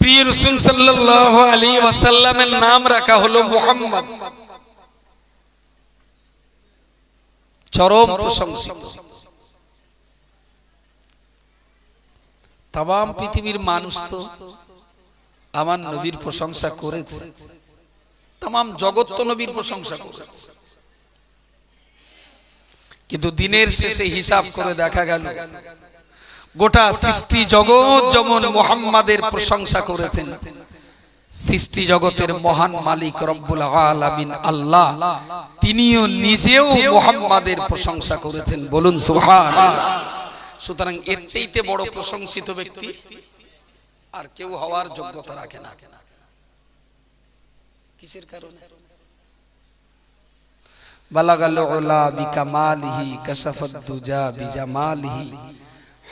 প্রিয় রসুল সাল্লাল্লাহু আলাইহি ওয়াসাল্লামের নাম রাখা হলো মুহাম্মদ। চরম প্রশংসিত। তাম পৃথিবীর মানুষ তো আমার নবীর প্রশংসা করেছে। তাম জগৎ তো নবীর প্রশংসা করেছে। কিন্তু দিনের শেষে হিসাব করে দেখা গেল গোটা সৃষ্টি জগৎ যেমন মোহাম্মদের প্রশংসা করেছেন। সৃষ্টি জগতের মহান মালিক রব্বুল আলামিন আল্লাহ। তিনিও নিজেও মোহাম্মদের প্রশংসা করেছেন। বলুন সুবহান সুতরাং এর চাইতে বড় প্রশংসিত ব্যক্তি আর কেউ হওয়ার যোগ্যতা রাখে না। কিসের কারণে? বালাগাল উলা বিকামালিহি কাশাফাত দুজা বিজামালিহি।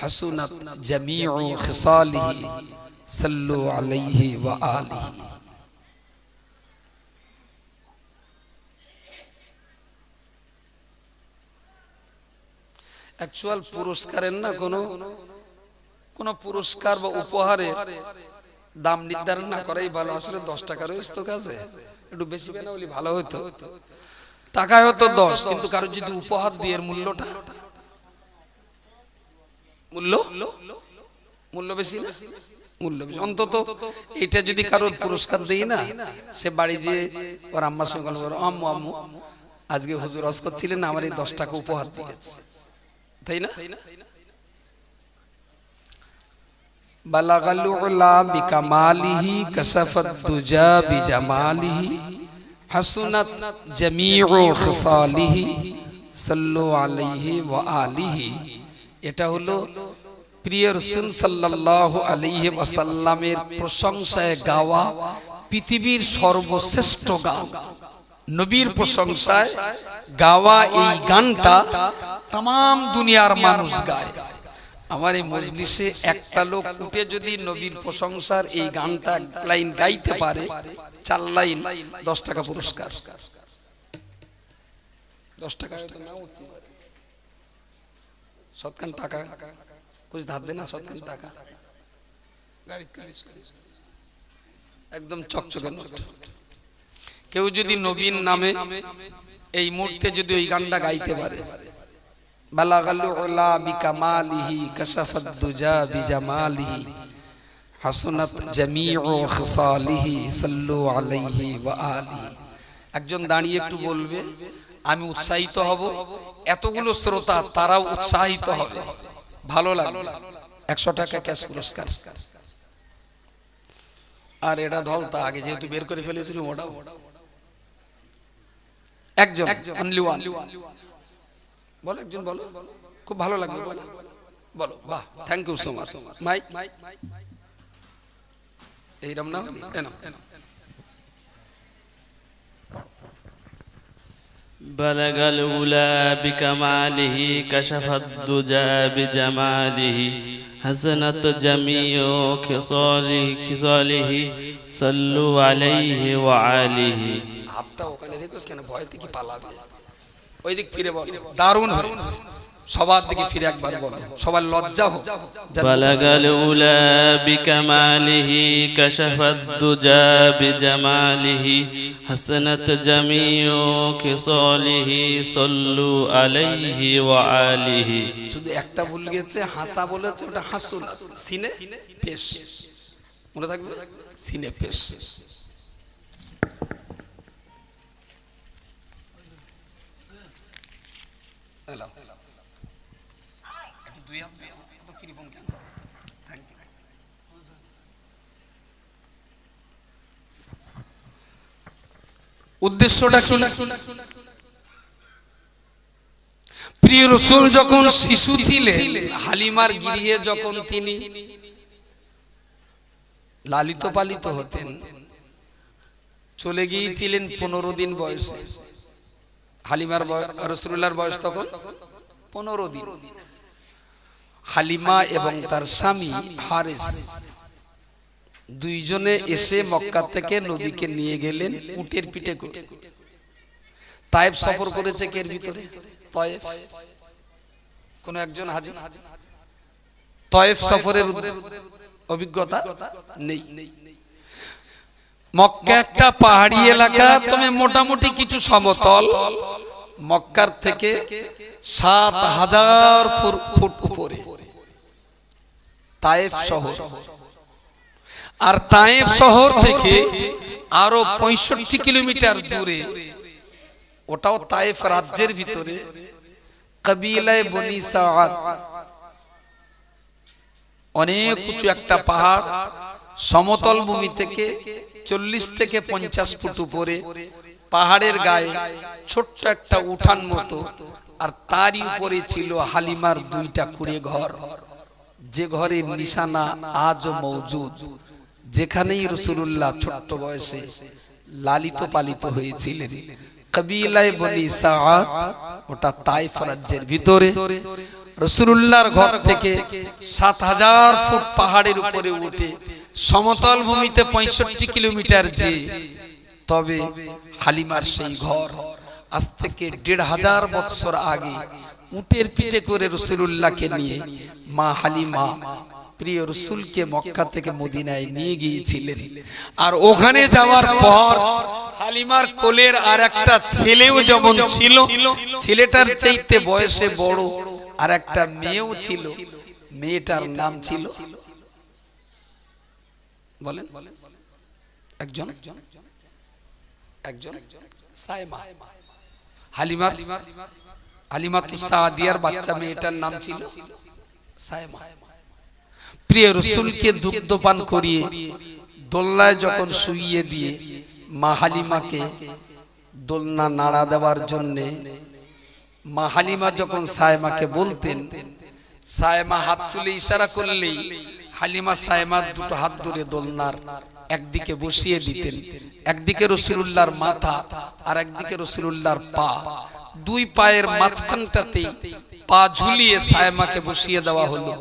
হাসুনাত জামিউ খিসালিহি, সাল্লু আলাইহি ওয়া আলিহি। অ্যাকচুয়াল পুরস্কারের না কোনো কোনো পুরস্কার বা উপহারের দাম নির্ধারণ না করাই ভালো। আসলে দশ টাকা রয়েছে তো কাছে একটু বেশি হলে ভালো হতো টাকা হয়তো দশ, কিন্তু কারও যদি উপহার দিয়ে মূল্যটা মূল্য? মূল্য বেশি মূল্য বেশি। অন্তত এটা যদি কারোর পুরস্কার দেই না সে বাড়ি যেয়ে ওর আম্মার সঙ্গে গল্প করে, আম্মু আম্মু আজকে হুজুর রস করছিলেন আমার এই দশ টাকা উপহার দিয়েছে। তাই না? আলিহি। এটা হলো প্রিয় রাসূল সাল্লাল্লাহু আলাইহি ওয়াসাল্লামের প্রশংসায় গাওয়া পৃথিবীর সর্বশ্রেষ্ঠ গান। নবীর প্রশংসায় গাওয়া এই গানটা তাম দুনিয়ার মানুষ গায়। আমার এই মজলিসে একটা লোক উঠে যদি নবীর প্রশংসার এই গানটা লাইন গাইতে পারে, চার লাইন, দশ টাকা পুরস্কার। দশ টাকা নাও উঠতে পারে। সৎকান টাকা। কুছ ধার দে না সৎকান টাকা। গাড়ি একদম চকচকে নোট। কেউ যদি নবীন নামে এই মুহূর্তে যদি ওই গানটা গাইতে পারে। বালাগাল উলা বিকামালিহি কাশাফাত দুজা বিজামালিহি হাসনাত জামিউ খিসালিহি সাল্লু আলাইহি ওয়া আলিহি। একজন দাঁড়িয়ে একটু বলবে, আমি উৎসাহিত হব। এতগুলো শ্রোতা, তারাও উৎসাহিত হবে। ভালো লাগবে। একশো টাকা ক্যাশ পুরস্কার। আর এটা ধলতা আগে যেহেতু বের করে ফেলেছিল ওটাও। একজন অনলি ওয়ান বলো একজন, বলো। খুব ভালো লাগবে বলো। বাহ thank you so much Mike. এইরকম না এনো بلغ الأولى بكماله كشف الدجى بجماله حسنت جميع خصاله خصاله صلوا عليه وعليه হাতটা ওখানে রেখোস কেন ভয়তে কি পালাবে ওই দিক ফিরে বল দারুণ হয়েছে সবার দিকে ফিরে একবার বলো। সবার লজ্জা হোক। বালাগাল উলা বিকামালিহি কাশাফাদ দুজা বিজামালিহি হাসানাত জামিউ কিসালিহি সাল্লু আলাইহি ওয়া আলিহি। শুধু একটা ভুল গেছে হাসা বলেছে ওটা হাসুল। সিনে পেশ। মনে থাকবে? সিনে পেশ। হ্যালো উদ্দেশ্যটা কি? প্রিয় রসুল যখন শিশু ছিলেন, হালিমার গৃহে যখন তিনি লালিত পালিত হতেন, চলে গিয়েছিলেন পনেরো দিন বয়সে। হালিমার রসুল্লাহর বয়স তখন পনেরো দিন। হালিমা এবং তার স্বামী হারেস। দুইজনে এসে মক্কা থেকে নবীকে নিয়ে গেলেন উটের পিঠে করে। তায়েব সফর করেছে কের ভিতরে? তয়েফ কোন একজন হাজি? তয়েফ সফরের অভিজ্ঞতা নেই। মক্কা একটা পাহাড়ি এলাকা, তবে মোটামুটি কিছু সমতল। মক্কার থেকে সাত হাজার ফুট উপরে। তায়েফ শহর। আর তায়েফ শহর থেকে আরও পঁয়ষট্টি কিলোমিটার দূরে। ওটাও তায়েফ রাজ্যের ভিতরে। কবিলায় বনি সাআদ অনেক উঁচু একটা পাহাড়। সমতল ভূমি থেকে চল্লিশ থেকে পঞ্চাশ ফুট উপরে। পাহাড়ের গায়ে ছোট্ট একটা উঠান মতো। আর তারই উপরে ছিল হালিমার দুইটা কুড়ে ঘর। যে ঘরের নিশানা আজও মৌজুদ যেখানেই রসুল্লাহ ছোট্ট বয়সে লালিত পালিত হয়েছিলেন। কবিলায় বনি সাআদ ওটা তাইফ রাজ্যের ভিতরে। রসুল্লাহর ঘর থেকে সাত হাজার ফুট পাহাড়ের উপরে উঠে সমতল ভূমিতে পঁয়ষট্টি কিলোমিটার যে তবে হালিমার সেই ঘর আজ থেকে দেড় হাজার বৎসর আগে উটের পিঠে করে রসুল্লাহকে নিয়ে মা হালিমা প্রিয় রসুলকে মক্কা থেকে মদিনায় নিয়ে গিয়েছিলেন। আর ওখানে যাওয়ার পর হালিমার কোলের আর একটা ছেলেও যেমন ছিল ছেলেটার চাইতে বয়সে বড় আর একটা মেয়েও ছিল। মেয়েটার নাম ছিল বলেন। একজন? একজন সাইমা। হালিমার হালিমা তুসা দিয়ার বাচ্চা মেয়েটার নাম ছিল সাইমা। প্রিয় রসুলকে দুগ্ধ পান করিয়ে দোলনায় যখন শুইয়ে দিয়ে মা হালিমাকে দোলনা নাড়া দেওয়ার জন্যে মা হালিমা যখন সায়মাকে বলতেন, সায়মা হাত তুলে ইশারা করলেই হালিমা সায়মার দুটো হাত ধরে দোলনার একদিকে বসিয়ে দিতেন, একদিকে রসুলুল্লাহর মাথা আর একদিকে রসুলুল্লাহর পা। দুই পায়ের মাঝখানটাতেই পা ঝুলিয়ে সায়মাকে বসিয়ে দেওয়া হলো।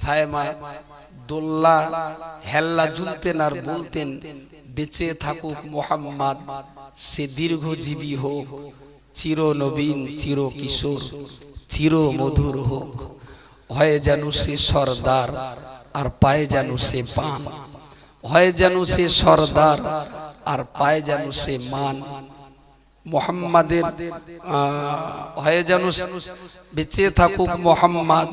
সায়মা দোল্লা হেল্লা ঝুলতেন আর বলতেন, বেঁচে থাকুক মোহাম্মদ, সে দীর্ঘজীবী হোক চির নবীন চির কিশোর চির মধুর হোক। হয় যেন সে সর্দার আর পায়ে যেন সে পান। হয় যেন সে সর্দার আর পায়ে যেন সে মান। মোহাম্মদের হয়ে যেন বেঁচে থাকুক মোহাম্মদ,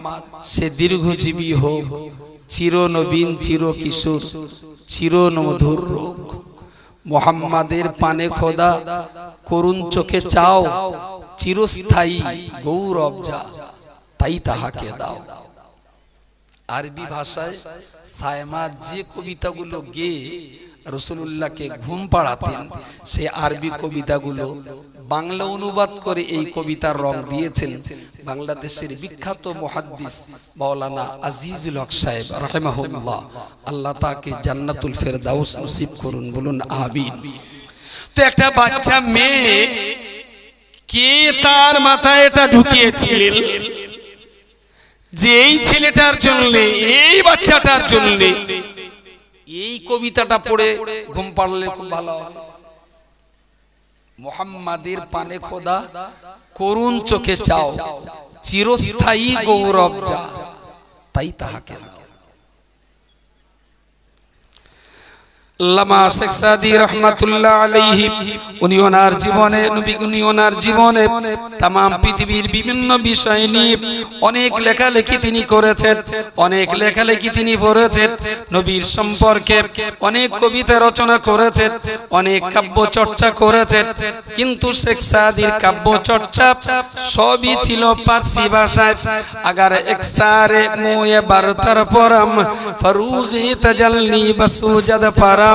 সে দীর্ঘজীবী হোক চির নবীন চির কিশোর চির মধুর রোগ। মোহাম্মদের পানে খোদা, করুণ চোখে চাও, চিরস্থায়ী গৌরব যা, তাই তাহাকে দাও। আরবি ভাষায় সায়মা যে কবিতাগুলো গেয়ে রসুল্লাহকে ঘুম পাড়াতেন। সে আরবি কবিতাগুলো বাংলা অনুবাদ করে এই কবিতার রং দিয়েছেন। বাংলাদেশের বিখ্যাত মহাদ্দিস মাওলানা আজিজুল হক সাহেব, রাহেমাহুল্লাহ। আল্লাহ তাকে জান্নাতুল ফেরদাউস নসিব করুন, বলুন আমিন। তো একটা বাচ্চা মেয়ে, কে তার মাথায় এটা ঢুকিয়েছিলেন যে এই ছেলেটার জন্য, এই বাচ্চাটার জন্য এই কবিতাটা পড়ে ঘুম পাড়লে খুব ভালো হবে মোহাম্মাদের পানে খোদা, করুণ চোখে চাও, চিরস্থায়ী গৌরব যা, তাই তাহাকে দাও। আল্লামা শেখ সাদি রহমাতুল্লাহ আলাইহি, উনি ওনার জীবনে, নবী উনি ওনার জীবনে তাম পৃথিবীর বিভিন্ন বিষয় নিয়ে অনেক লেখালেখি তিনি করেছেন, অনেক লেখালেখি তিনি পড়েছেন, নবীর সম্পর্কে অনেক কবিতা রচনা করেছেন, অনেক কাব্য চর্চা করেছেন, কিন্তু শেখ সাদির কাব্য চর্চা সবই ছিল পার্সি ভাষায়। আগার এক সারে মোয়ে বারতার পরম, ফরুগি তাজাল্লি বসুজাদ পারা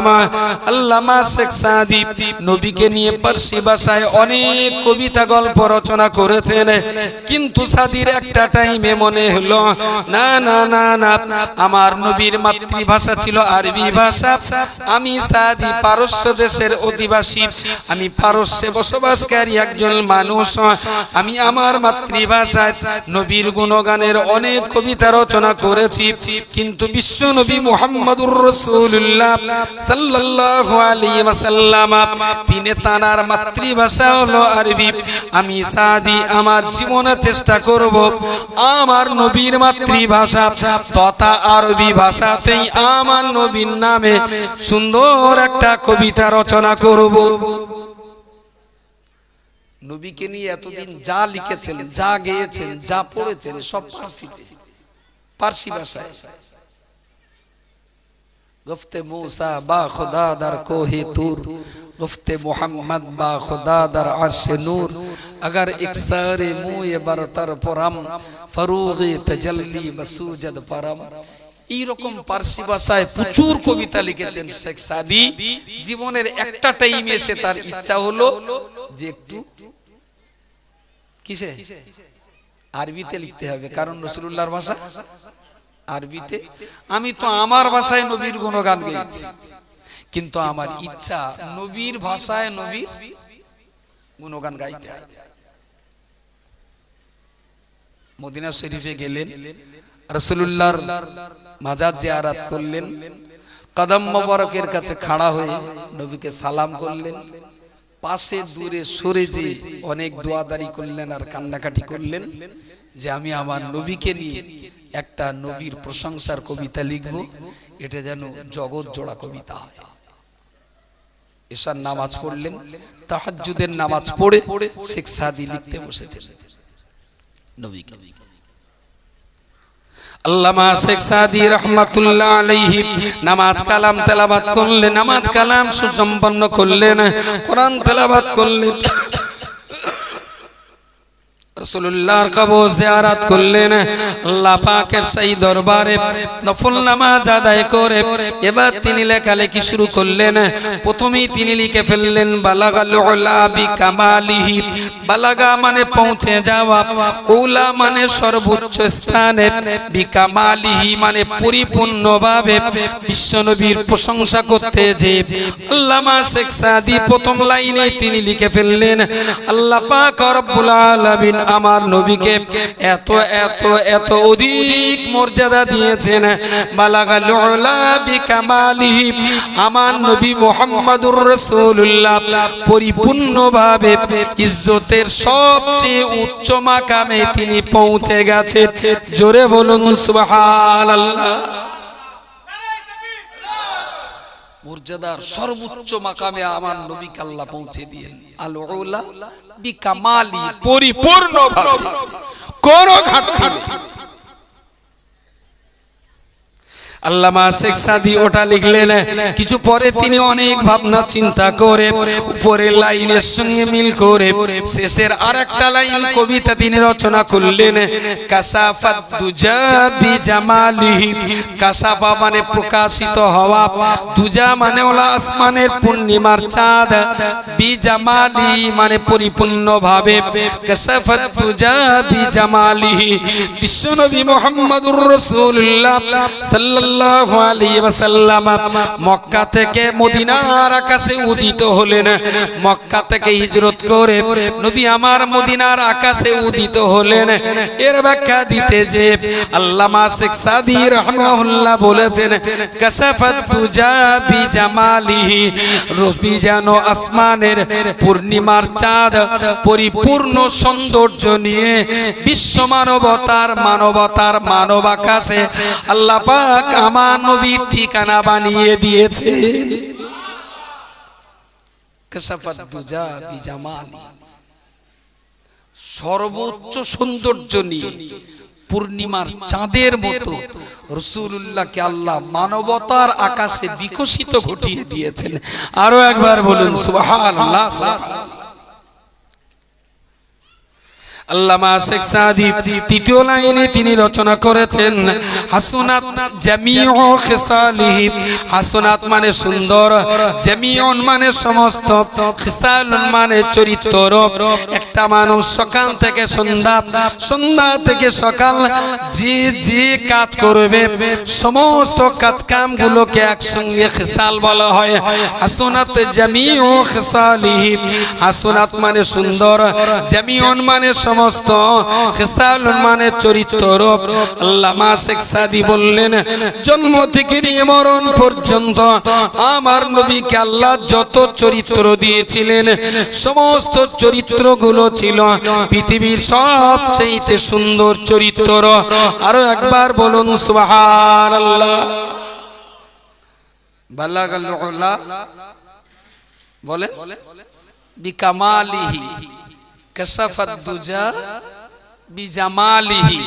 মাতৃভাষা ছিল আরবি ভাষা। আমি সাদি পারস্য দেশের অধিবাসী, আমি পারস্যে বসবাসকারী একজন মানুষ। আমি আমার মাতৃভাষায় নবীর গুণগানের অনেক কবিতা রচনা করেছি। কিন্তু বিশ্ব নবী মোহাম্মদুর রসুল্লাহ সাল্লাল্লাহু মাতৃভাষা হলো আরবি। আমি সাদি আমার জীবনে চেষ্টা করব আমার নবীর মাতৃভাষা তথা আরবি ভাষাতেই আমার নবীর নামে সুন্দর একটা কবিতা রচনা করব। নবীকে নিয়ে এতদিন যা লিখেছেন, যা গেয়েছেন, যা পড়েছেন, সব পার্সিতে পার্সি ভাষায়। گفت موسا با خدا در کوہ تور گفت محمد با خدا در عرش نور اگر اکسار موی برتر پرم فروغ تجلی بسوجد پرم এইরকম পার্সি ভাষায় প্রচুর কবিতা লিখেছেন শেখ সাদি জীবনের একটা টাইম এসে তার ইচ্ছা হলো যে একটু কিসে আরবিতে লিখতে হবে কারণ রসুল্লাহর ভাষা আরবিতে, আমি তো আমার ভাষায় নবীর গুণগান গেয়েছি কিন্তু আমার ইচ্ছা নবীর ভাষায় নবীর গুণগান গাইতে মদিনা শরীফে গেলেন রসুল্লাহর মাজার জিয়ারাত করলেন, কদম মোবারকের কাছে খাড়া হয়ে নবীকে সালাম করলেন, পাশে দূরে সরে যে অনেক দোয়াদারি করলেন আর কান্নাকাটি করলেন যে আমি আমার নবীকে নিয়ে একটা নবীর প্রশংসার কবিতা লিখব, এটা যেন জগৎ জোড়া কবিতা হয়। নামাজ পড়লেন, তাহাজ্জুদের নামাজ পড়ে শেখ সাদি লিখতে বসেছেন। নবীকে। আল্লামা শেখ রহমাতুল্লাহ আলাইহি নামাজ কালাম তেলাবাত করলেন, নামাজ কালাম সুসম্পন্ন করলেন, কোরআন তেলাবাত করলেন। রসুল্লাহর কবর জিয়ারাত করলেন। আল্লাহ পাকের সেই দরবারে নফল নামাজ আদায় করে এবার তিনি লেখালেখি শুরু করলেন। প্রথমেই তিনি লিখে ফেললেন, বালাগাল উলা বিকামালিহি বালাগা মানে পৌঁছে যাওয়া উলা মানে সর্বোচ্চ স্থানে বিকামালিহি মানে পরিপূর্ণভাবে বিশ্বনবীর প্রশংসা করতে যে আল্লামা শেখ সাদি প্রথম লাইনে তিনি লিখে ফেললেন, আল্লাহ পাক রব্বুল আলামিন আমার নবীকে এত এত এত অধিক মর্যাদা দিয়েছেন। আমার নবী মুহাম্মাদুর রাসূলুল্লাহ পরিপূর্ণভাবে ইজ্জতের সবচেয়ে উচ্চ মাকামে তিনি পৌঁছে গেছে জোরে বলুন সুবহানাল্লাহ। মর্যাদার সর্বোচ্চ মাকামে আমার নবী কাল্লা পৌঁছে দিয়েন। আল উলা বিকামালি পরিপূর্ণ কোন ঘাটতি নেই আল্লামা শেখ সাদি ওটা লিখলেন, কিছু পরে তিনি অনেক ভাবনা চিন্তা করে, উপরের লাইনের সঙ্গে মিল করে, শেষের আর একটা লাইন কবিতা তিনি রচনা করলেন মানে প্রকাশিত হওয়া, দুজা মানে ওলা আসমানের পূর্ণিমার চাঁদ বিজামালি মানে পরিপূর্ণভাবে, কাসাফাত দুজা বিজামালিহি বিশ্বনবী মুহাম্মদুর রাসূলুল্লাহ সাল্লাল্লাহু মক্কা থেকে মদিনার আকাশে উদিত হলেন। মক্কা থেকে হিজরত করে নবী আমার মদিনার আকাশে উদিত হলেন। এর ব্যাখ্যা দিতে যে আল্লামা শেখ সাদি রাহমাহুল্লাহ বলেছেন তুজা বিজামালিহি রবি যেন আসমানের পূর্ণিমার চাঁদ, পরিপূর্ণ সৌন্দর্য নিয়ে বিশ্ব মানবতার মানবতার মানব আকাশে আল্লাহ আমার নবীর ঠিকানা বানিয়ে দিয়েছেন সর্বোচ্চ সৌন্দর্য নিয়ে পূর্ণিমার চাঁদের মতো রসুল্লাহকে আল্লাহ মানবতার আকাশে বিকশিত ঘটিয়ে দিয়েছেন। আরও একবার বলুন, সুবহানাল্লাহ। আল্লামা শেখ সাদি তৃতীয় লাইনে তিনি রচনা করেছেন, হাসনাত জামিউ খিসালিহি। হাসনাত মানে সুন্দর, জামিউন মানে সমস্ত, খিসালুন মানে চরিত্র। একটা মানুষ সকাল থেকে সন্ধ্যা সন্ধ্যা থেকে সকাল যে যে কাজ করবে, সমস্ত কাজ কামগুলোকে একসঙ্গে খিসাল বলা হয়। হাসনাত জামিউ খিসালিহি। হাসনাত মানে সুন্দর, জামিউন মানে সমস্ত খেসাল মানে চরিত্র আল্লামা শেখ সাদি বললেন, জন্ম থেকে নিয়ে মরণ পর্যন্ত আমার নবীকে আল্লাহ যত চরিত্র দিয়েছিলেন, সমস্ত চরিত্রগুলো ছিল পৃথিবীর সবচেয়ে সুন্দর চরিত্র আরও একবার বলুন বালাগাল উলা বলে বিকামালিহি কাশাফাত দুজা বিজামালিহি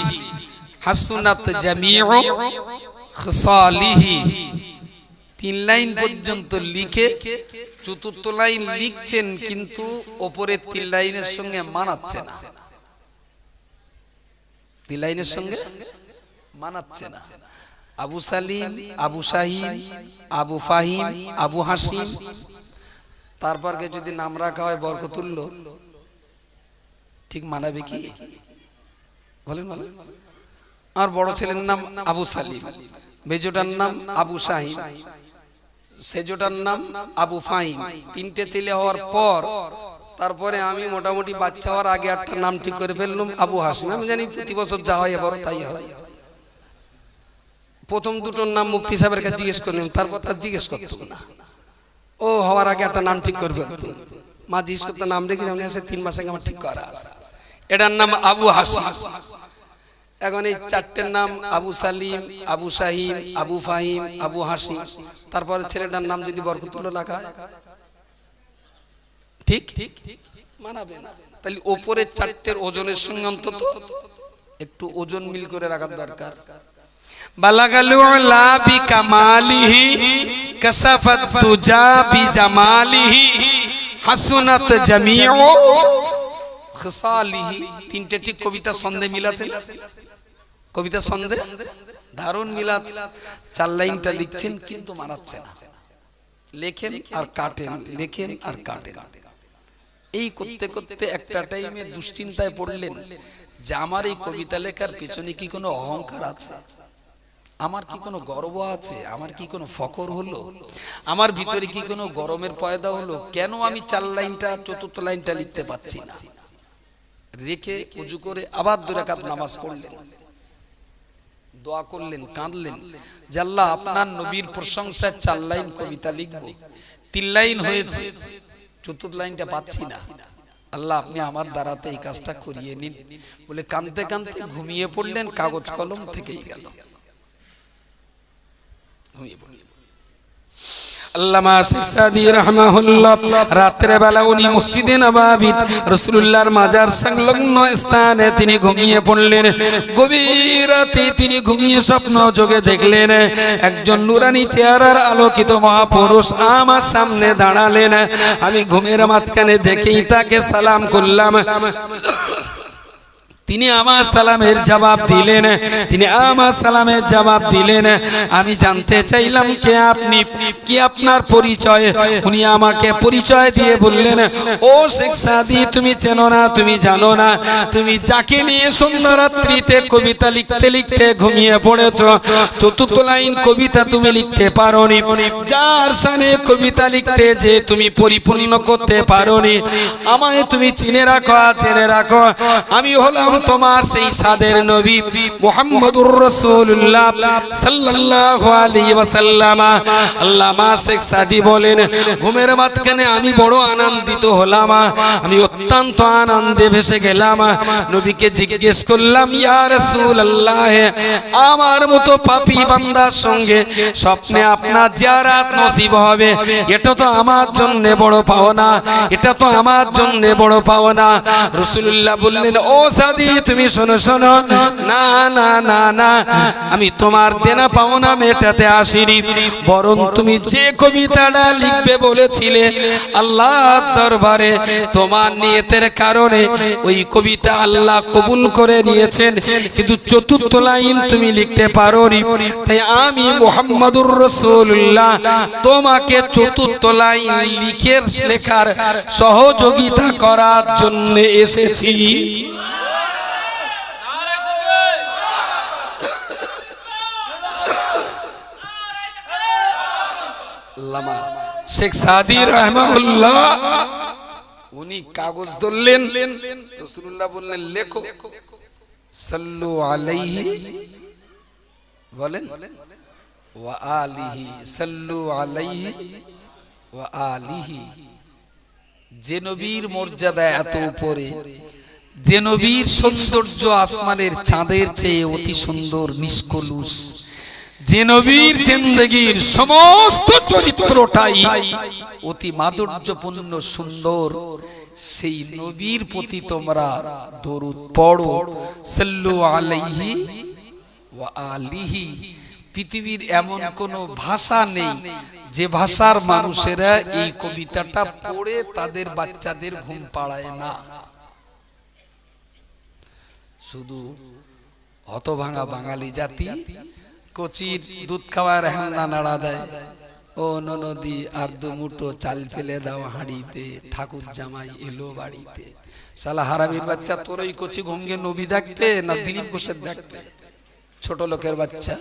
হাসুনাত জামিউ খিসালিহি তিন লাইন পর্যন্ত লিখে চতুর্থ লাইন লিখছেন কিন্তু ওপরের তিন লাইনের সঙ্গে মানাচ্ছে না। তিন লাইনের সঙ্গে মানাচ্ছে না। আবু সালিম আবু শাহিম আবু ফাহিম আবু হাসিম তারপরকে যদি নাম রাখা হয় বরকতুল্য ঠিক মানাবে কি? বলেন বলেন। আর বড় ছেলের নাম আবু সালিম। মেজোটার নাম আবু শাহিম। সেজোটার নাম আবু ফাহিম। তিনটে ছেলে হওয়ার পর তারপরে আমি মোটামুটি বাচ্চা হওয়ার আগে একটা নাম ঠিক করে ফেললাম আবু হাসিম। আমি জানি প্রতি বছর যা হয় এবারও তাই হয়। প্রথম দুটোর নাম মুক্তি সাহেবের কাছে জিজ্ঞেস করলাম তারপর তার জিজ্ঞেস করতাম না। ও হওয়ার আগে একটা নাম ঠিক করবে। মা জিজ্ঞেস করতে নাম রেখে আমি তিন মাস আগে আমার ঠিক করা আছে। এটার নাম আবু হাসিম। এখন এই চারটের নাম আবু সালিম আবু শাহিম আবু ফাহিম আবু হাসিম। তারপরে ছেলেটার নাম যদি বরকতুল্লাহ হয়, ঠিক? ঠিক মানাবে না। তাহলে ওপরের চারটের ওজনের সঙ্গে অন্তত একটু ওজন মিল করে রাখার দরকার। বালাগালু লা বিকামালিহি কাসাফাত তুজা বিজামালিহি হাসুনাত জামিউ। খিসালিহি তিনটে ঠিক কবিতা সন্ধে মিল আছে না? কবিতা সন্ধে দারুণ মিল আছে। চার লাইনটা লিখছেন কিন্তু মানাচ্ছে না। লেখেন আর কাটেন, লেখেন আর কাটেন। এই করতে করতে একটা টাইমে দুশ্চিন্তায় পড়লেন যে আমার এই কবিতা লেখার পেছনে কি কোনো অহংকার আছে? আমার কি কোনো গর্ব আছে? আমার কি কোনো ফকর হলো? আমার ভিতরে কি কোনো গরমের পয়দা হলো? কেন আমি চার লাইনটা, চতুর্থ লাইনটা লিখতে পাচ্ছি না? রেখে উজু করে আবার দুরাকাত নামাজ পড়লেন। দোয়া করলেন কাঁদলেন। যে আল্লাহ আপনার নবীর প্রশংসা চার লাইন কবিতা লিখব। তিন লাইন হয়েছে। চতুর্থ লাইনটা পাচ্ছি না। আল্লাহ আপনি আমার দ্বারাতে এই কাজটা করিয়ে নিন। বলে কাঁদতে কাঁদতে ঘুমিয়ে পড়লেন কাগজ কলম থেকেই গেল। ঘুমিয়ে পড়লেন। উনি মাজার সংলগ্ন স্থানে তিনি ঘুমিয়ে পড়লেন। গভীর রাতে তিনি ঘুমিয়ে দেখলেন, একজন নুরানি আলোকিত মহাপুরুষ আমার সামনে দাঁড়ালেন। আমি ঘুমের মাঝখানে দেখেই তাকে সালাম করলাম। তিনি আমার সালামের জবাব দিলেন। তিনি আমার সালামের জবাব দিলেন। আমি জানতে চাইলাম কে আপনি, কি আপনার পরিচয়? উনি আমাকে পরিচয় দিয়ে বললেন, ও শেখ সাদি, তুমি চেনো না, তুমি জানো না। তুমি যাকে নিয়ে সুন্দরাত্রিতে কবিতা লিখতে লিখতে ঘুমিয়ে পড়েছ, চতুর্থ লাইন কবিতা তুমি লিখতে পারোনি। যার সানে কবিতা লিখতে যে তুমি পরিপূর্ণ করতে পারোনি। আমায় তুমি চিনে রাখো জেনে রাখো। আমি হলাম তোমার সেই সাদের নবী মুহাম্মদুর রাসূলুল্লাহ সাল্লাল্লাহু আলাইহি ওয়াসাল্লাম। আল্লামা শেখ সাদি বলেন, ঘুমের মাঝখানে আমি বড় আনন্দিত হলাম, আমি অত্যন্ত আনন্দে ভেসে গেলাম। নবীকে জিজ্ঞেস করলাম, ইয়া রাসূলুল্লাহ, আমার মতো পাপী বান্দার সঙ্গে স্বপ্নে আপনার জিয়ারাত নসিব হবে। এটা তো আমার জন্য বড় পাওনা, এটা তো আমার জন্য বড় পাওনা। রাসূলুল্লাহ বললেন, ও সাদি তুমি শোনো শোনো। না না না না। আমি তোমার দেনা পাওনা মেটাতে আসিনি। বরং তুমি যে কবিতাটা লিখবে বলেছিলে, আল্লাহ দরবারে তোমার নিয়তের কারণে ওই কবিতা আল্লাহ কবুল করে নিয়েছেন। কিন্তু চতুর্থ লাইন তুমি লিখতে পারোনি। তাই আমি মোহাম্মদুর রসুল্লাহ তোমাকে চতুর্থ লাইন লিখে লেখার সহযোগিতা করার জন্য এসেছি। আল্লামা শেখ সাদি রহমাউল্লাহ উনি কাগজ ধরলেন রসুল্লাহ বললেন, লেখো। সাল্লু আলাইহি, বলেন, ওয়া আলিহি, সাল্লু আলাইহি ওয়া আলিহি। যে নবীর মর্যাদা এত উপরে, যে নবীর সৌন্দর্য আসমানের চাঁদের চেয়ে অতি সুন্দর, নিষ্কলুষ। যে নবীর জিন্দগির সমস্ত চরিত্রটাই অতি মাধুর্যপূর্ণ, সুন্দর, সেই নবীর প্রতি তোমরা দরুদ পড়ো। সাল্লু আলাইহি ওয়া আলিহি। পৃথিবীর এমন কোন ভাষা নেই যে ভাষার মানুষেরা এই কবিতাটা পড়ে তাদের বাচ্চাদের ঘুম পাড়ায় না। শুধু হতভাঙা বাঙালি জাতি কচির দুধ খাওয়ার হেমনা নাড়া দেয়। ও ননদি, আর দু মুঠো চাল ফেলে দাও হাঁড়িতে, ঠাকুর জামাই এলো বাড়িতে। সালা হারামির বাচ্চা, তোর ওই কচি ঘুমগে নবী দেখবে না দিলীপ ঘোষের দেখবে? ছোট লোকের বাচ্চা।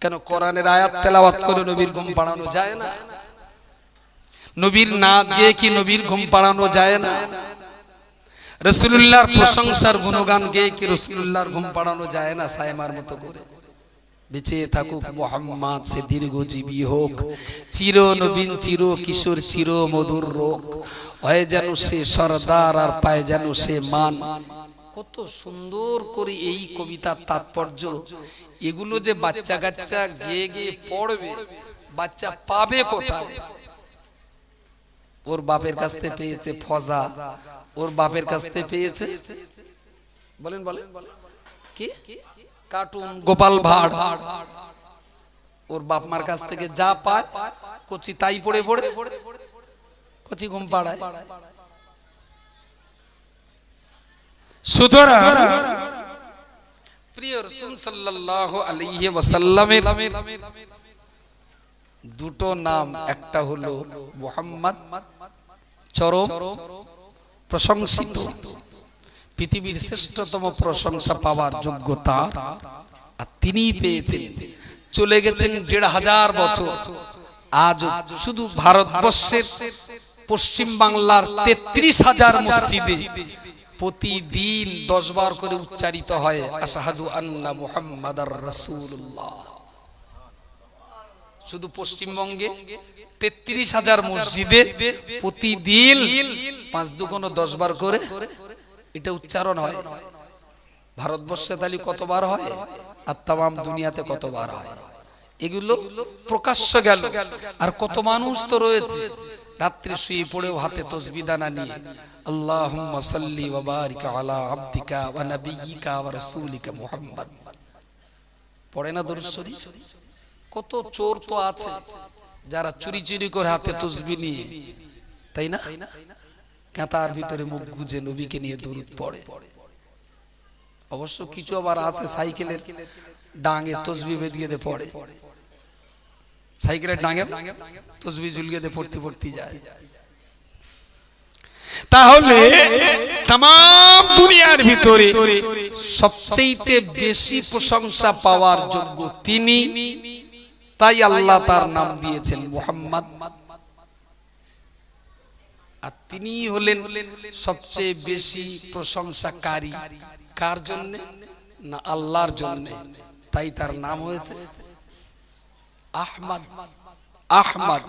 কেন কোরআনের আয়াত তেলাওয়াত করে নবীর ঘুম পাড়ানো যায় না? নবীর না দিয়ে কি নবীর ঘুম পাড়ানো যায় না? রসুল্লাহর প্রশংসার গুণগান গেয়ে কি রসুল্লাহর ঘুম পাড়ানো যায় না সাইমার মতো করে? বেঁচে থাকুক মোহাম্মদ, সে দীর্ঘজীবী হোক। চির নবীন, চির কিশোর, চির মধুর রোগ। হয় যেন সে সর্দার আর পায় যেন সে মান। কত সুন্দর করে এই কবিতার তাৎপর্য। এগুলো যে বাচ্চা কাচ্চা গিয়ে গিয়ে পড়বে, বাচ্চা পাবে কোথায়? ওর বাপের কাছ থেকে পেয়েছে ফজা। ওর বাপের কাছ থেকে পেয়েছে? বলেন বলেন কি? কার্টুন গোপাল ভাড়। ওর বাপ মার কাছ থেকে যা পায় কচি তাই পড়ে পড়ে। কচি ঘুম পাড়ায়। সুতরাং প্রিয় রসুল সাল্লাল্লাহু আলাইহি ওয়াসাল্লামের দুটো নাম একটা হলো মুহাম্মদ চরম প্রশংসিত। পৃথিবীর শ্রেষ্ঠতম প্রশংসা পাওয়ার যোগ্যতা আর তিনি পেয়েছেন। চলে গেছেন দেড় হাজার বছর। আজ শুধু ভারতবর্ষের পশ্চিম বাংলার তেত্রিশ হাজার মসজিদে প্রতিদিন দশ বার করে উচ্চারিত হয় আসাহাদু আন্না মুহাম্মাদার রাসূলুল্লাহ। শুধু পশ্চিমবঙ্গে তেত্রিশ হাজার মসজিদে প্রতিদিন পাঁচ দুগুণ দশ বার করে এটা উচ্চারণ হয়। ভারতবর্ষে তাহলে কতবার হয়? আর তাম দুনিয়াতে কতবার হয়? এগুলো প্রকাশ্য গেল। আর কত মানুষ তো রয়েছে। রাত্রে শুয়ে পড়েও হাতে তসবিদানা নিয়ে। আলা পড়ে না কত চোর তো আছে, যারা চুরি চুরি করে হাতে তসবি নিয়ে। তাই না? কাঁতার ভিতরে মুখ গুজে নবীকে নিয়ে দরুদ পড়ে। অবশ্য কিছু আবার আছে সাইকেলের ডাঙে তসবি বেদিয়ে দিয়ে পড়ে। সাইকেলের ডাঙে তসবি ঝুলিয়ে দিয়ে পড়তে পড়তে যায়। তাহলে তাম দুনিয়ার ভিতরে সবচেয়ে বেশি প্রশংসা পাওয়ার যোগ্য তিনি, তাই আল্লাহ তার নাম দিয়েছেন মুহাম্মদ। আর তিনি হলেন সবচেয়ে বেশি প্রশংসাকারী। কার জন্য? না, আল্লাহর জন্য। তাই তার নাম হয়েছে আহমদ। আহমদ।